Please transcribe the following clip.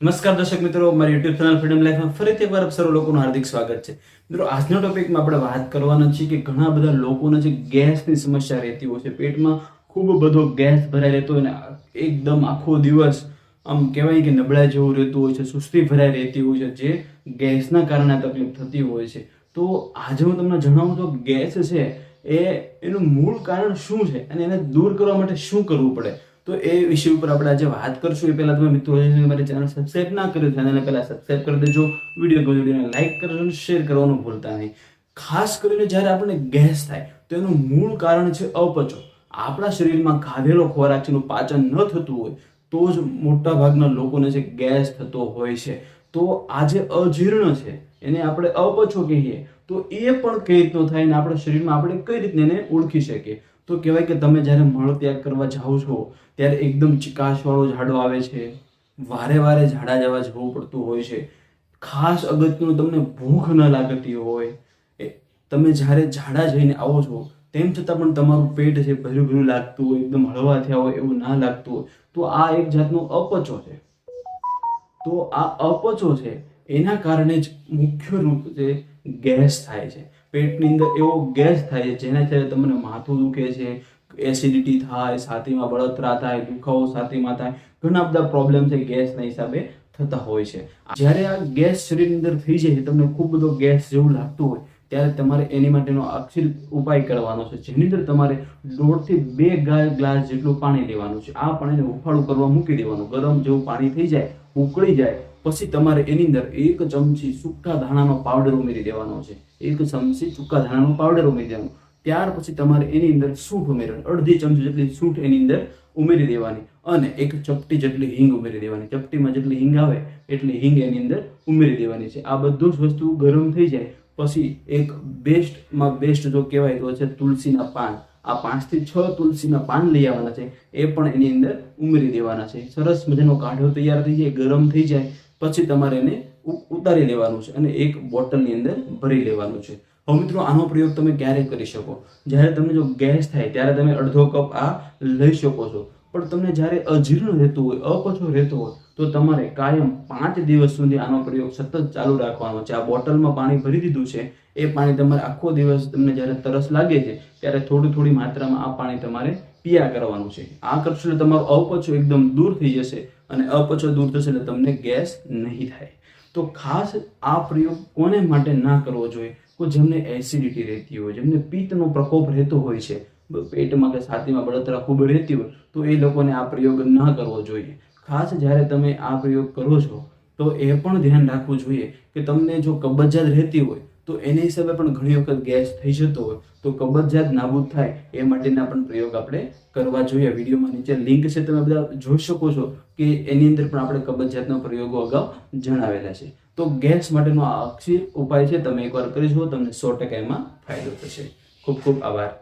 નમસ્કાર દર્શક મિત્રો, મારી યુટ્યુબ ચેનલ ફ્રીડમ લાઈફમાં ફરીથી એકવાર સર્વ લોકોનું હાર્દિક સ્વાગત છે. મિત્રો, આજના ટોપિકમાં આપણે વાત કરવાના છીએ કે ઘણા બધા લોકોને જે ગેસની સમસ્યા રહેતી હોય છે, પેટમાં ખૂબ બધો ગેસ ભરાઈ રહેતો હોય અને એકદમ આખો દિવસ આમ કહેવાય કે નબળા જેવું રહેતું હોય છે, સુસ્તી ભરાઈ રહેતી હોય છે, જે ગેસના કારણે તકલીફ થતી હોય છે. તો આજે હું તમને જણાવું તો ગેસ છે એ એનું મૂળ કારણ શું છે અને એને દૂર કરવા માટે શું કરવું પડે? તો એ વિષય ઉપર આપણે આજે વાત કરશું. એ પહેલાં તમે મિત્રો મારી ચેનલ સબસ્ક્રાઈબ ના કર્યું ચેનલને પહેલાં સબસ્ક્રાઈબ કરી દેજો. વીડિયો ગમે વિડીયોને લાઇક કરજો અને શેર કરવાનું ભૂલતા નહીં. ખાસ કરીને જ્યારે આપણને ગેસ થાય, તો એનું મૂળ કારણ છે અપચો. આપણા શરીરમાં ખાધેલો ખોરાક એનું પાચન ન થતું હોય, તો જ મોટા ભાગના લોકોને જે ગેસ થતો હોય છે. તો આ જે અજીર્ણ છે, એને આપણે અપચો કહીએ. તો એ પણ કઈ રીતનો થાય ને આપણા શરીરમાં આપણે કઈ રીતને એને ઓળખી શકીએ? તો કહેવાય કે તમે જ્યારે મળ ત્યાગ કરવા જાઓ છો, ત્યારે એકદમ ચિકાશવાળો ઝાડો આવે છે. વારે વારે ઝાડા જવા જવું પડતું હોય છે. ખાસ અગત્યનું તમને ભૂખ ન લાગતી હોય. તમે જ્યારે ઝાડા જઈને આવો છો, તેમ છતાં પણ તમારું પેટ છે ભર્યું ભર્યું લાગતું હોય, એકદમ હળવા થયા હોય એવું ના લાગતું હોય, તો આ એક જાતનો અપચો છે. તો આ અપચો છે એના કારણે જ મુખ્ય રૂપ ગેસ થાય છે. પેટની અંદર એવો ગેસ થાય છે, જેના કારણે તમને માથું દુખે છે એસિડિટી થાય, છાતીમાં બળતરા થાય, દુખાવો છાતીમાં થાય, ઘણા બધા પ્રોબ્લેમ છે ગેસના હિસાબે થતા હોય છે. જ્યારે આ ગેસ શરીરની અંદર થઈ જાય તમને ખૂબ બધો ગેસ જેવું લાગતું હોય, ત્યારે તમારે એની માટેનો અક્ષર ઉપાય કરવાનો છે. જેની અંદર તમારે દોઢથી બે ગ્લાસ જેટલું પાણી લેવાનું છે. આ પાણીને ઉફાળું કરવા મૂકી દેવાનું. ગરમ જેવું પાણી થઈ જાય, ઉકળી જાય પછી તમારે એની અંદર એક ચમચી સૂકા ધાણાનો પાવડર ઉમેરી દેવાનો છે. એક ચમચી સૂકા ધાણાનો પાવડર ઉમેરી દેવાનો. ત્યાર પછી તમારે એની અંદર સૂંઠ ઉમેરવાની. અડધી ચમચી જેટલી સૂંઠ એની અંદર ઉમેરી દેવાની. અને એક ચપટી જેટલી હિંગ ઉમેરી દેવાની. ચપટીમાં જેટલી હિંગ આવે, એટલી હિંગ એની અંદર ઉમેરી દેવાની છે. આ બધું જ વસ્તુ ગરમ થઈ જાય. પછી એક બેસ્ટમાં બેસ્ટ જો કહેવાય તો છે તુલસીના પાન. આ પાંચથી છ તુલસીના પાન લઈ આવવાના છે. એ પણ એની અંદર ઉમેરી દેવાના છે. સરસ મજાનો કાઢો તૈયાર થઈ જાય, ગરમ થઈ જાય. પછી તમારે એને ઉતારી લેવાનું છે અને એક બોટલની અંદર ભરી લેવાનું છે. હવે મિત્રો, આનો પ્રયોગ તમે ક્યારે કરી શકો? જ્યારે તમને જો ગેસ થાય, ત્યારે તમે અડધો કપ આ લઈ શકો છો. પણ તમને જ્યારે અજીર્ણ રહેતું હોય, અપચો રહેતો હોય, તો તમારે કાયમ પાંચ દિવસ સુધી આનો પ્રયોગ સતત ચાલુ રાખવાનો છે. આ બોટલમાં પાણી ભરી દીધું છે. એ પાણી તમારે આખો દિવસ તમને જ્યારે તરસ લાગે છે, ત્યારે થોડી થોડી માત્રામાં આ પાણી તમારે પીયા કરવાનું છે. આ કરશો એટલે તમારો અપચો એકદમ દૂર થઈ જશે અને અપચો દૂર થશે એટલે તમને ગેસ નહીં થાય. તો ખાસ આ પ્રયોગ કોને માટે ના કરવો જોઈએ? તો જેમને એસિડિટી રહેતી હોય, જેમને પિત્તનો પ્રકોપ રહેતો હોય છે પેટમાં કે છાતીમાં બળતરા ખૂબ રહેતી હોય, તો એ લોકોને આ પ્રયોગ ન કરવો જોઈએ. ખાસ જ્યારે તમે આ પ્રયોગ કરો છો, તો એ પણ ધ્યાન રાખવું જોઈએ કે તમને જો કબજિયાત રહેતી હોય, તો એને હિસાબે પણ ઘણી વખત ગેસ થઈ જતો હોય, તો કબજિયાત નાબૂદ થાય, એ માટેના પણ પ્રયોગ આપણે કરવા જોઈએ. વિડીયોમાં નીચે લિંક છે, તમે બધા જોઈ શકો છો કે એની અંદર પણ આપણે કબજિયાતના પ્રયોગો અગાઉ જણાવેલા છે. તો ગેસ માટેનો આ અક્ષી ઉપાય છે, તમે એકવાર કરી જુઓ, તમને સો ટકા એમાં ફાયદો થશે. ખૂબ ખૂબ આભાર.